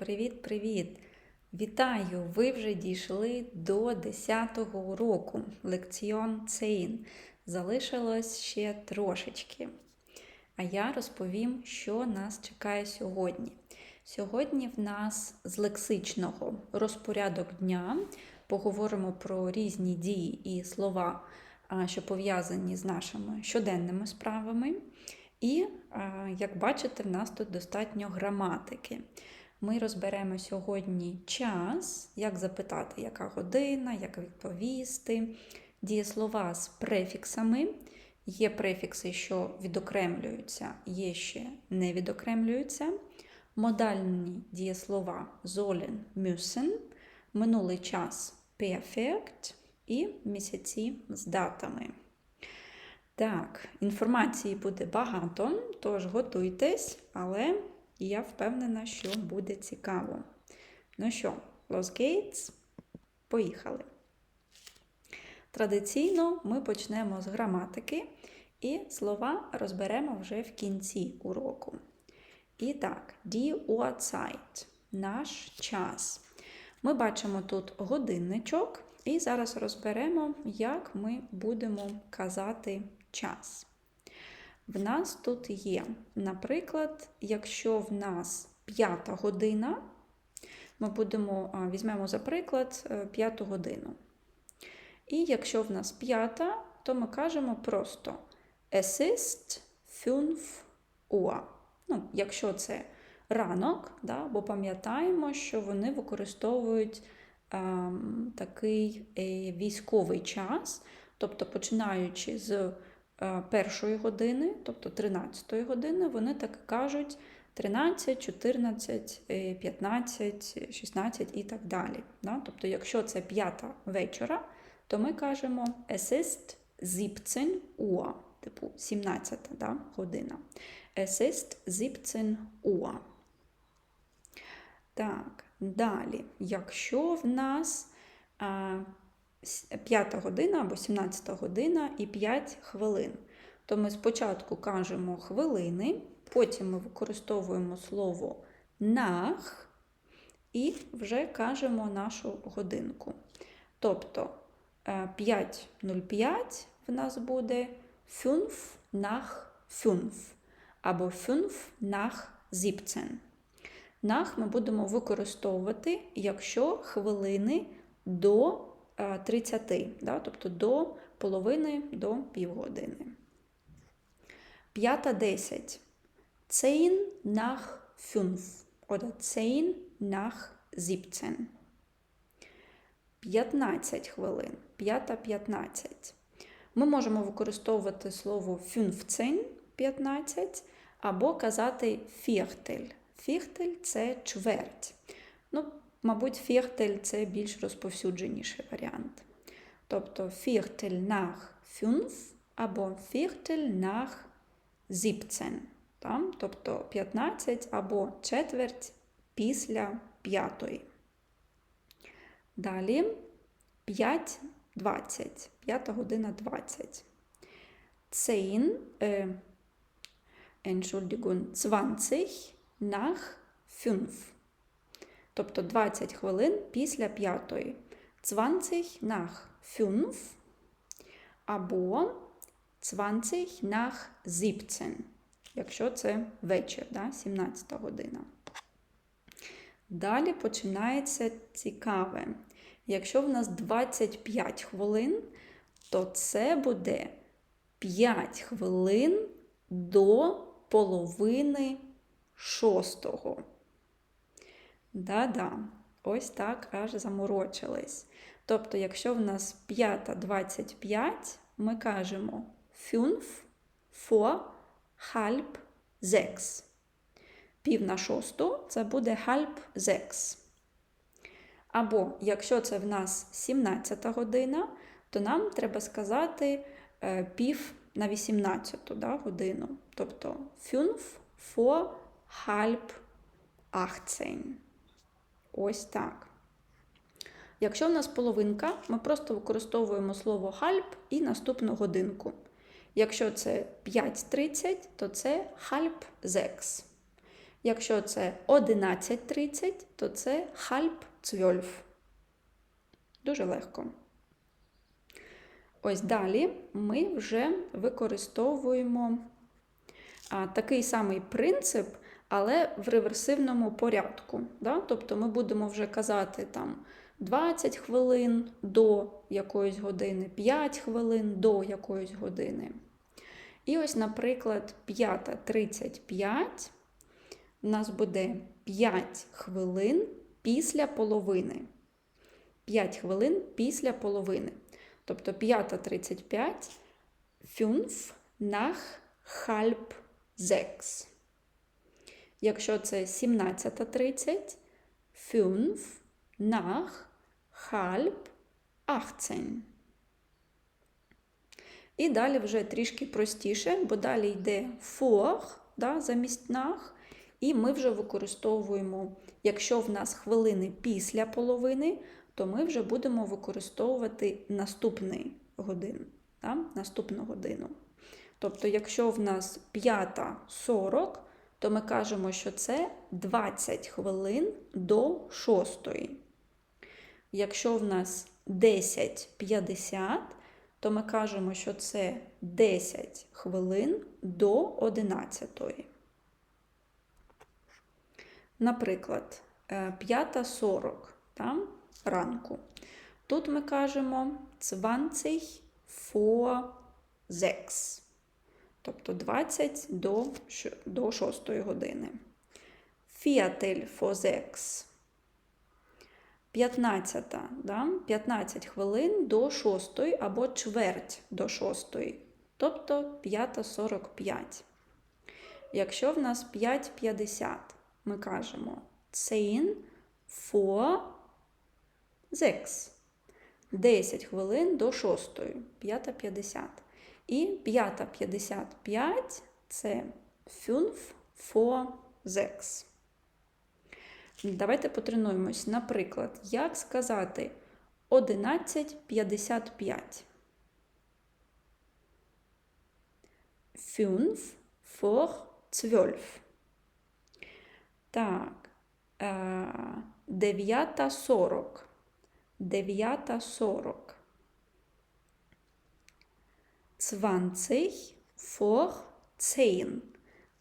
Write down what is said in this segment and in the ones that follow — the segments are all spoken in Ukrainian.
Привіт-привіт! Вітаю! Ви вже дійшли до 10-го уроку лекціон Цейн. Залишилось ще трошечки. А я розповім, що нас чекає сьогодні. Сьогодні в нас з лексичного розпорядок дня поговоримо про різні дії і слова, що пов'язані з нашими щоденними справами. І, як бачите, в нас тут достатньо граматики. Ми розберемо сьогодні час, як запитати, яка година, як відповісти, дієслова з префіксами. Є префікси, що відокремлюються, є ще не відокремлюються. Модальні дієслова sollen, müssen, минулий час perfect і місяці з датами. Так, інформації буде багато, тож готуйтесь, але я впевнена, що буде цікаво. Ну що, Los Gates, поїхали. Традиційно ми почнемо з граматики і слова розберемо вже в кінці уроку. І так, die Uhrzeit – наш час. Ми бачимо тут годинничок, і зараз розберемо, як ми будемо казати час. В нас тут є, наприклад, якщо в нас п'ята година, ми будемо, візьмемо за приклад е, п'яту годину. І якщо в нас п'ята, то ми кажемо просто Es ist fünf Uhr. Ну, якщо це ранок, да, бо пам'ятаємо, що вони використовують а, такий е, військовий час, тобто починаючи з першої години, тобто 13 години, вони так кажуть 13, 14, е, 15, 16 і так далі. Да? Тобто, якщо це п'ята вечора, то ми кажемо Es ist 17 Uhr, типу 17 да, година. Es ist 17 Uhr. Так, далі. Якщо в нас а, 5 година або 17 година і 5 хвилин, то ми спочатку кажемо хвилини, потім ми використовуємо слово нах і вже кажемо нашу годинку. Тобто 5.05 в нас буде 5 nach 5 або 5 nach 17. Нах ми будемо використовувати, якщо хвилини до 30, да, тобто до половини до півгодини. П'ята 10. Zehn nach 5 oder 10 nach 17. 15 хвилин. П'ята 15. Ми можемо використовувати слово 15, 15 або казати фіхтель. Фіхтель це чверть. Ну, мабуть, фіхтель це більш розповсюдженіший варіант. Тобто фіхтель нах 5 або фіхтель нах 17. Там, тобто 15 або четверть після п'ятої. Далі 5.20. 5 година 20. Zehn, äh, Entschuldigung, 20 nach 5. Тобто 20 хвилин після п'ятої. 20 nach 5 або 20 nach 17, якщо це вечір, да, 17 година. Далі починається цікаве. Якщо в нас 25 хвилин, то це буде 5 хвилин до половини шостого. Да-да, ось так аж заморочились. Тобто, якщо в нас 5.25, ми кажемо 5 vor halb 6. Пів на шосту це буде halb 6. Або, якщо це в нас 17 година, то нам треба сказати е, пів на 18 да, годину. Тобто 5 vor halb 18. Ось так. Якщо в нас половинка, ми просто використовуємо слово halb і наступну годинку. Якщо це 5.30, то це halb 6. Якщо це 11.30, то це halb zwölf. Дуже легко. Ось далі ми вже використовуємо такий самий принцип, але в реверсивному порядку. Да? Тобто ми будемо вже казати там 20 хвилин до якоїсь години, 5 хвилин до якоїсь години. І ось, наприклад, 5.35 у нас буде 5 хвилин після половини. 5 хвилин після половини. Тобто 5.35 5 nach halb 6. Якщо це 17.30 5 nach halb 18. І далі вже трішки простіше, бо далі йде vor, да, замість nach. І ми вже використовуємо, якщо в нас хвилини після половини, то ми вже будемо використовувати наступний годин, да, наступну годину. Тобто, якщо в нас 5.40, то ми кажемо, що це 20 хвилин до 6. Якщо в нас 10.50, то ми кажемо, що це 10 хвилин до 11. Наприклад, 5.40 там, ранку. Тут ми кажемо 20 vor 6. Тобто 20 до, до 6 години. Vor 6. 15, да? 15 хвилин до 6 або чверть до 6, тобто 5.45. Якщо в нас 5.50, ми кажемо 10 vor 6. 10 хвилин до 6, 5.50. І 5.55 це 5 vor 6. Давайте потренуємось. Наприклад, як сказати 11.55. 5 vor 12. Так. 9.40. 9.40. 20 vor 10.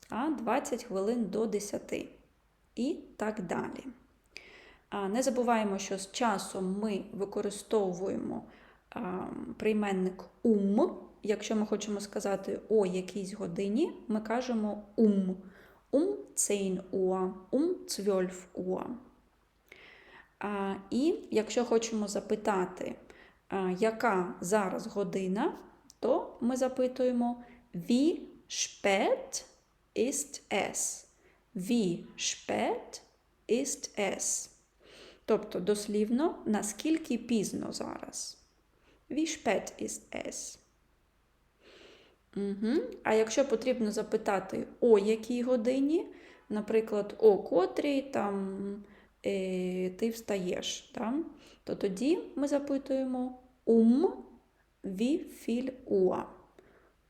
20 хвилин до 10 і так далі. Не забуваємо, що з часом ми використовуємо прийменник ум. Якщо ми хочемо сказати о якійсь годині, ми кажемо ум. Um 10 Uhr, um 12 Uhr. І якщо хочемо запитати, яка зараз година, то ми запитуємо Wie spät ist es? Wie spät ist es? Тобто, дослівно, наскільки пізно зараз. Wie spät ist es? Угу. А якщо потрібно запитати, о якій годині, наприклад, о котрій там е, ти встаєш, там, то тоді ми запитуємо um wie viel Uhr.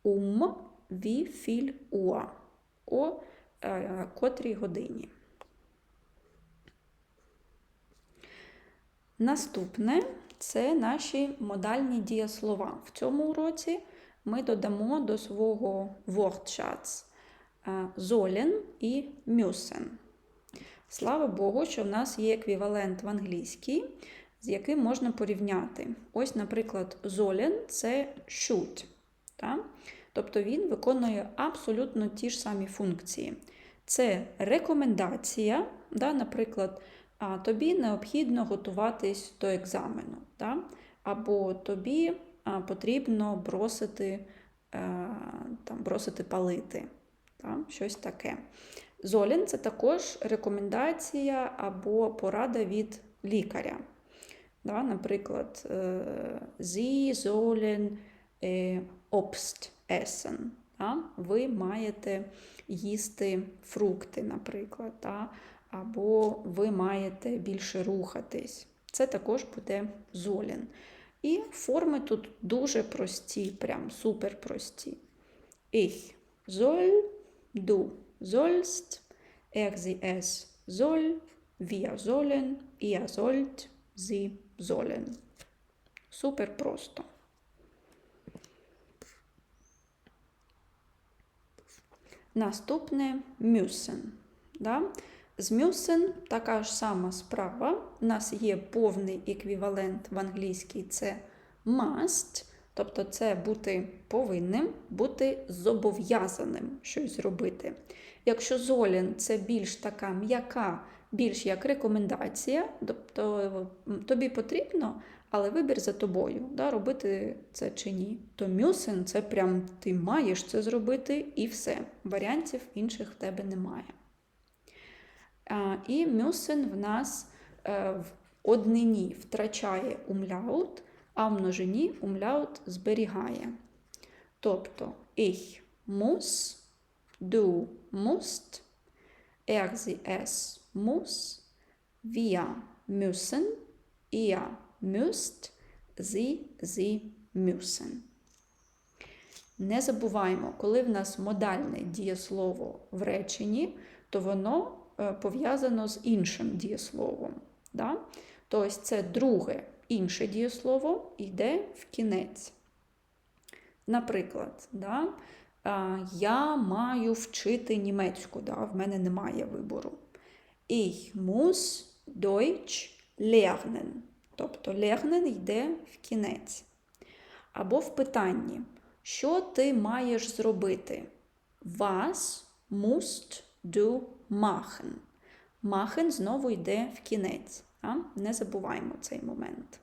Um wie viel Uhr. О е, котрій годині. Наступне це наші модальні дієслова. В цьому уроці ми додамо до свого Wortschatz sollen і müssen. Слава Богу, що в нас є еквівалент в англійській, з яким можна порівняти. Ось, наприклад, sollen – це should. Так? Тобто він виконує абсолютно ті ж самі функції. Це рекомендація, да, наприклад, а тобі необхідно готуватись до екзамену. Да? Або тобі потрібно бросити е, там, бросити палити. Да? Щось таке. Золін це також рекомендація або порада від лікаря. Да? Наприклад, Sie sollen Obst essen. Ви маєте їсти фрукти, наприклад. Да? або ви маєте більше рухатись. Це також буде золін. І форми тут дуже прості, прям супер прості. Ich soll, du sollst, er, sie, es soll, wir sollen, ihr sollt, sie sollen. Супер просто. Наступне müssen. Да? З müssen така ж сама справа. У нас є повний еквівалент в англійській це must, тобто це бути повинним, бути зобов'язаним щось робити. Якщо золін це більш така м'яка, більш як рекомендація, тобто тобі потрібно, але вибір за тобою, да, робити це чи ні. То мюсен це прям ти маєш це зробити і все. Варіантів інших в тебе немає. А, І мюсен в нас е, в однині втрачає умляут, а в множині умляут зберігає. Тобто ich muss, du musst, er, sie, es muss, wir müssen, ihr müsst, sie, sie müssen. Не забуваємо, коли в нас модальне дієслово в реченні, то воно е, пов'язано з іншим дієсловом. Да? Тобто це друге інше дієслово йде в кінець. Наприклад, да, я маю вчити німецьку, да, в мене немає вибору. Ich muss Deutsch lernen. Тобто lernen йде в кінець. Або в питанні, що ти маєш зробити? Was musst du machen? Machen знову йде в кінець. А? Не забуваємо цей момент.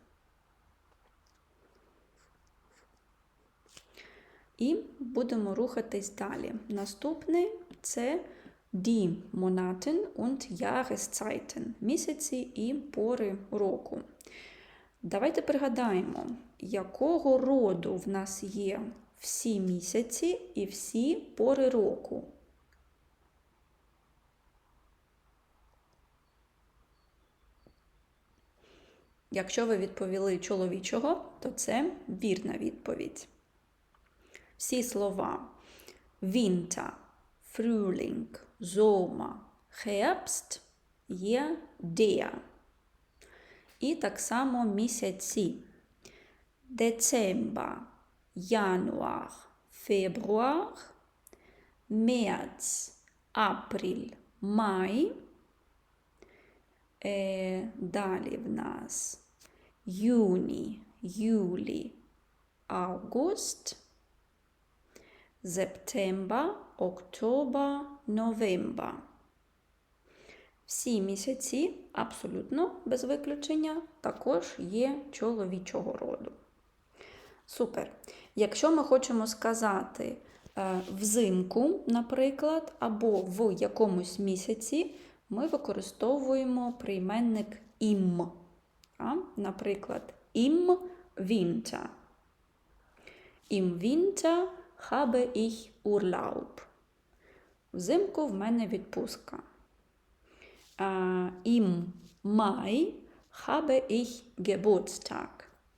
І будемо рухатись далі. Наступне це die Monaten und Jahreszeiten, місяці і пори року. Давайте пригадаємо, якого роду в нас є всі місяці і всі пори року. Якщо ви відповіли чоловічого, то це вірна відповідь. Всі слова Winter, Frühling, Sommer, Herbst є der. І так само місяці. Децембр, Януар, Фебруар, Мärz, Апрель, Май. Е, Далі в нас Юні, Юлі, Август, Септембр, Октобер, Новембр. Всі місяці, абсолютно без виключення, також є чоловічого роду. Супер. Якщо ми хочемо сказати е, взимку, наприклад, або в якомусь місяці, ми використовуємо прийменник ім. Наприклад, ім Winter. Im Winter habe ich Urlaub. Взимку в мене відпустка. Im Mai habe ich Geburtstag.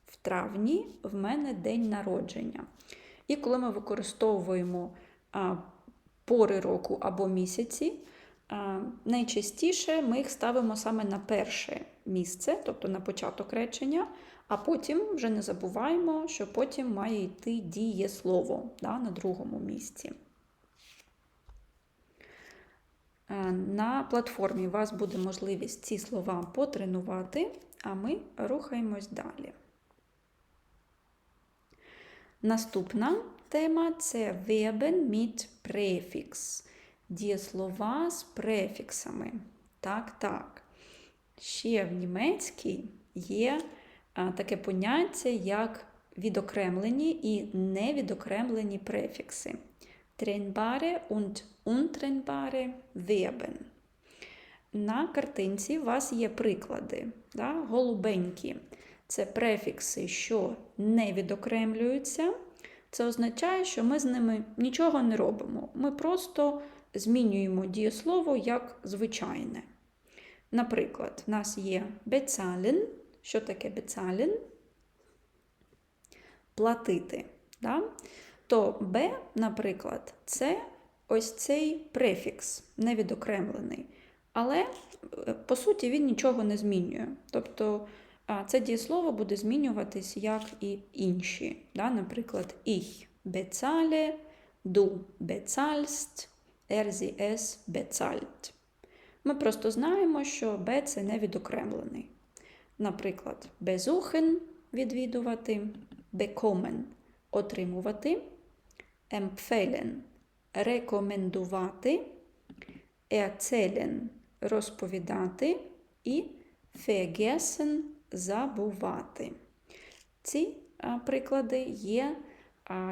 В травні в мене день народження. І коли ми використовуємо а, пори року або місяці, а, найчастіше ми їх ставимо саме на перше місце, тобто на початок речення, а потім вже не забуваємо, що потім має йти дієслово да, на другому місці. Е, на платформі у вас буде можливість ці слова потренувати, а ми рухаємось далі. Наступна тема це Verben mit Präfix. Дієслова з префіксами. Так, так. Ще в німецькій є е, таке поняття, як відокремлені і невідокремлені префікси. Trennbare und untrennbare Verben. На картинці у вас є приклади. Да? Голубенькі. Це префікси, що не відокремлюються. Це означає, що ми з ними нічого не робимо. Ми просто змінюємо дієслово як звичайне. Наприклад, в нас є bezahlen. Що таке bezahlen? Платити. Да? То Б, наприклад, це ось цей префікс невідокремлений. Але, е, по суті, він нічого не змінює. Тобто це дієслово буде змінюватись як і інші. Да? Наприклад, ich bezahle, du bezahlst, er sie es bezahlt. Ми просто знаємо, що Б це не відокремлений. Наприклад, besuchen – відвідувати, bekommen – отримувати, empfehlen – рекомендувати, erzählen – розповідати і vergessen – забувати. Ці приклади є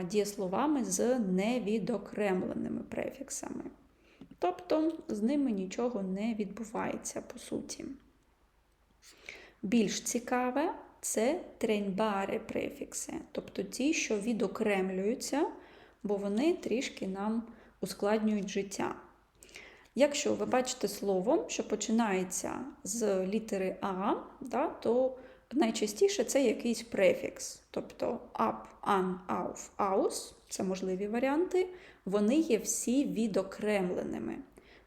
дієсловами з невідокремленими префіксами. Тобто з ними нічого не відбувається по суті. Більш цікаве це треньбари префікси, тобто ті, що відокремлюються, бо вони трішки нам ускладнюють життя. Якщо ви бачите слово, що починається з літери А, да, то найчастіше це якийсь префікс. Тобто up, an, auf, aus це можливі варіанти, вони є всі відокремленими.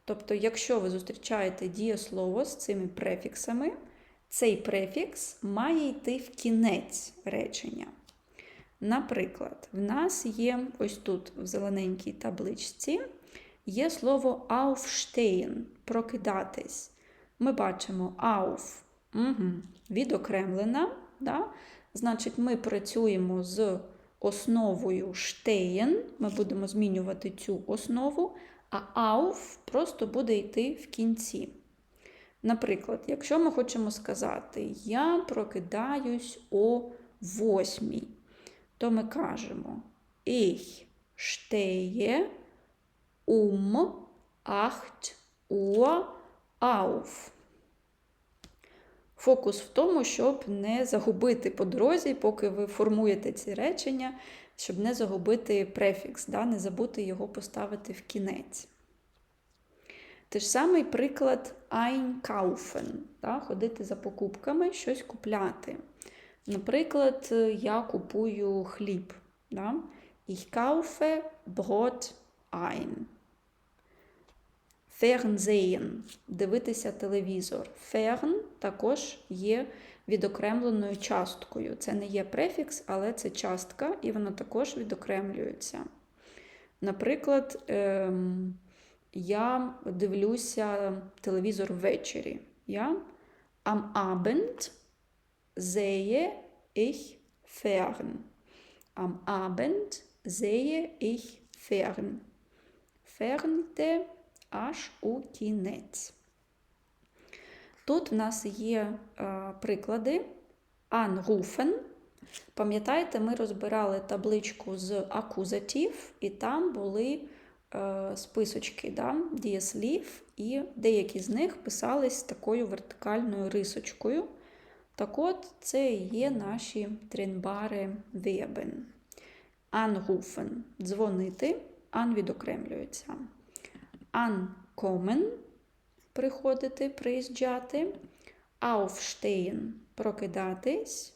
Тобто, якщо ви зустрічаєте дієслово з цими префіксами, цей префікс має йти в кінець речення. Наприклад, в нас є ось тут в зелененькій табличці є слово aufstehen прокидатись. Ми бачимо auf угу, відокремлена. Да? Значить, ми працюємо з основою stehen, ми будемо змінювати цю основу, а auf просто буде йти в кінці. Наприклад, якщо ми хочемо сказати, я прокидаюсь о восьмій, то ми кажемо Ich stehe um 8 Uhr auf. Фокус в тому, щоб не загубити по дорозі, поки ви формуєте ці речення, щоб не загубити префікс, да, не забути його поставити в кінець. Те ж самий приклад einkaufen, да, ходити за покупками, щось купляти. Наприклад, я купую хліб. Да? Ich kaufe Brot ein. Fernsehen – дивитися телевізор. Fern також є відокремленою часткою. Це не є префікс, але це частка, і вона також відокремлюється. Наприклад, ем, я дивлюся телевізор ввечері. Я Am Abend sehe ich fern. Am Abend sehe ich fern. Fern – те аж у кінець. Тут в нас є е, приклади anrufen. Пам'ятаєте, ми розбирали табличку з акузатив, і там були е, списочки да, дієслів, і деякі з них писались такою вертикальною рисочкою. Так от, це і є наші тренбари вебен. Anrufen – дзвонити, ан відокремлюється. Ankommen – приходити, приїжджати. Aufstehen – прокидатись.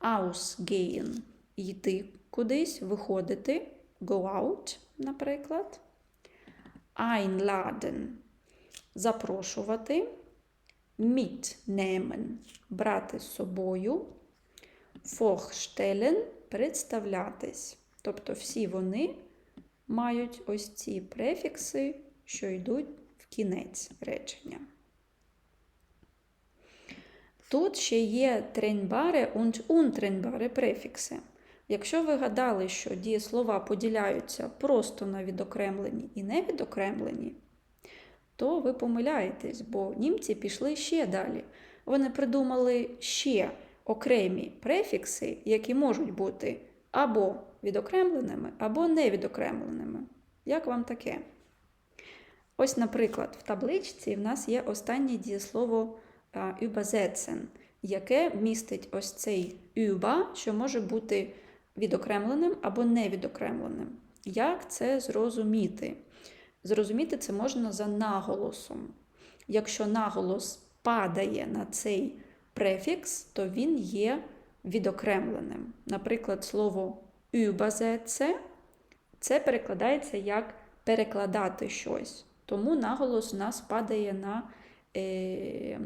Ausgehen – йти кудись, виходити. Go out, наприклад. Einladen – запрошувати. Mitnehmen – брати з собою. Vorstellen – представлятись. Тобто всі вони мають ось ці префікси, що йдуть в кінець речення. Тут ще є треньбари und untrennbare префікси. Якщо ви гадали, що дієслова поділяються просто на відокремлені і невідокремлені, то ви помиляєтесь, бо німці пішли ще далі. Вони придумали ще окремі префікси, які можуть бути або відокремленими, або невідокремленими. Як вам таке? Ось, наприклад, в табличці в нас є останнє дієслово übersetzen, яке містить ось цей über, що може бути відокремленим або невідокремленим. Як це зрозуміти? Зрозуміти це можна за наголосом. Якщо наголос падає на цей префікс, то він є відокремленим. Наприклад, слово übersetze – це перекладається як перекладати щось. Тому наголос у нас падає на е,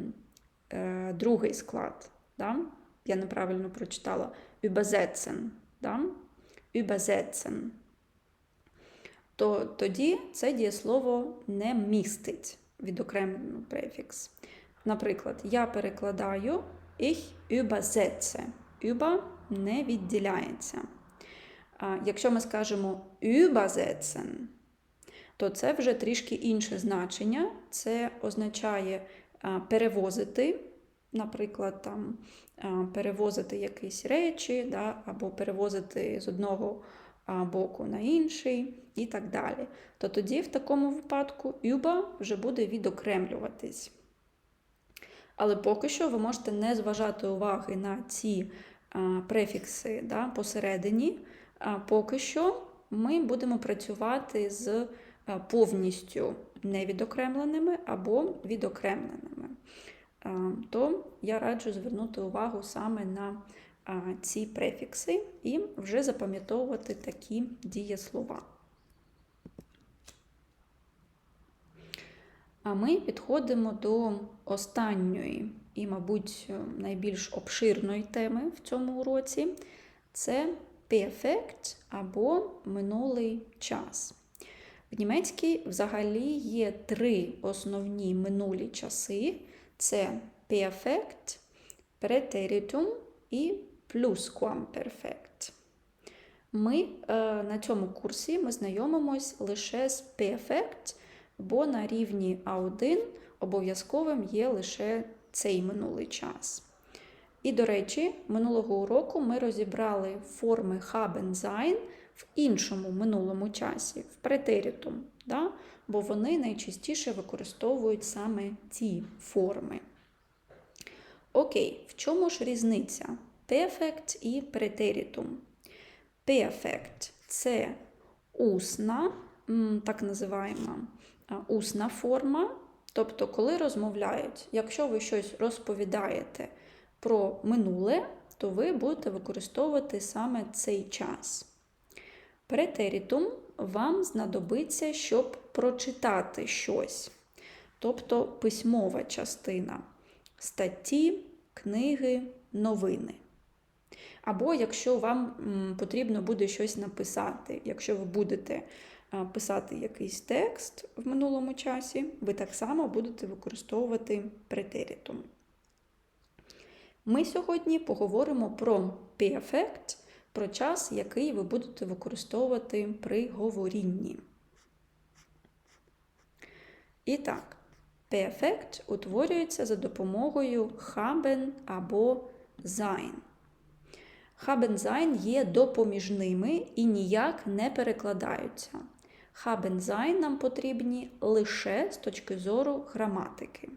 е, другий склад. Да? Я неправильно прочитала. Übersetzen. Да? Übersetzen. То тоді це дієслово не містить відокремлений префікс. Наприклад, я перекладаю ich übersetze. Über не відділяється. Якщо ми скажемо übersetzen, то це вже трішки інше значення. Це означає перевозити, наприклад, там, перевозити якісь речі, да, або перевозити з одного боку на інший і так далі. То тоді в такому випадку über вже буде відокремлюватись. Але поки що ви можете не зважати уваги на ці префікси да, посередині. А поки що ми будемо працювати з повністю невідокремленими або відокремленими. А, То я раджу звернути увагу саме на ці префікси і вже запам'ятовувати такі дієслова. А ми підходимо до останньої і, мабуть, найбільш обширної теми в цьому уроці це perfect або минулий час. В німецькій взагалі є три основні минулі часи: це perfect, preteritum і plusquamperfect. Ми е, на цьому курсі ми знайомимось лише з perfect, бо на рівні А1 обов'язковим є лише цей минулий час. І, до речі, минулого уроку ми розібрали форми sein в іншому минулому часі, в претерітум, да? бо вони найчастіше використовують саме ці форми. Окей, в чому ж різниця? Perfect і претерітум. Perfect – це усна, так називаємо, усна форма. Тобто, коли розмовляють, якщо ви щось розповідаєте про минуле, то ви будете використовувати саме цей час. Претерітум вам знадобиться, щоб прочитати щось, тобто письмова частина статті, книги, новини. Або якщо вам потрібно буде щось написати, якщо ви будете писати якийсь текст в минулому часі, ви так само будете використовувати претерітум. Ми сьогодні поговоримо про perfect, про час, який ви будете використовувати при говорінні. І так, perfect утворюється за допомогою haben або sein. Sein є допоміжними і ніяк не перекладаються. Sein нам потрібні лише з точки зору граматики.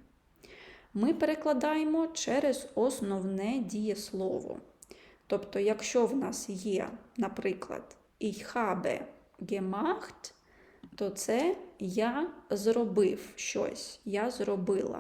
Ми перекладаємо через основне дієслово. Тобто, якщо в нас є, наприклад, ich habe gemacht, то це я зробив щось, я зробила.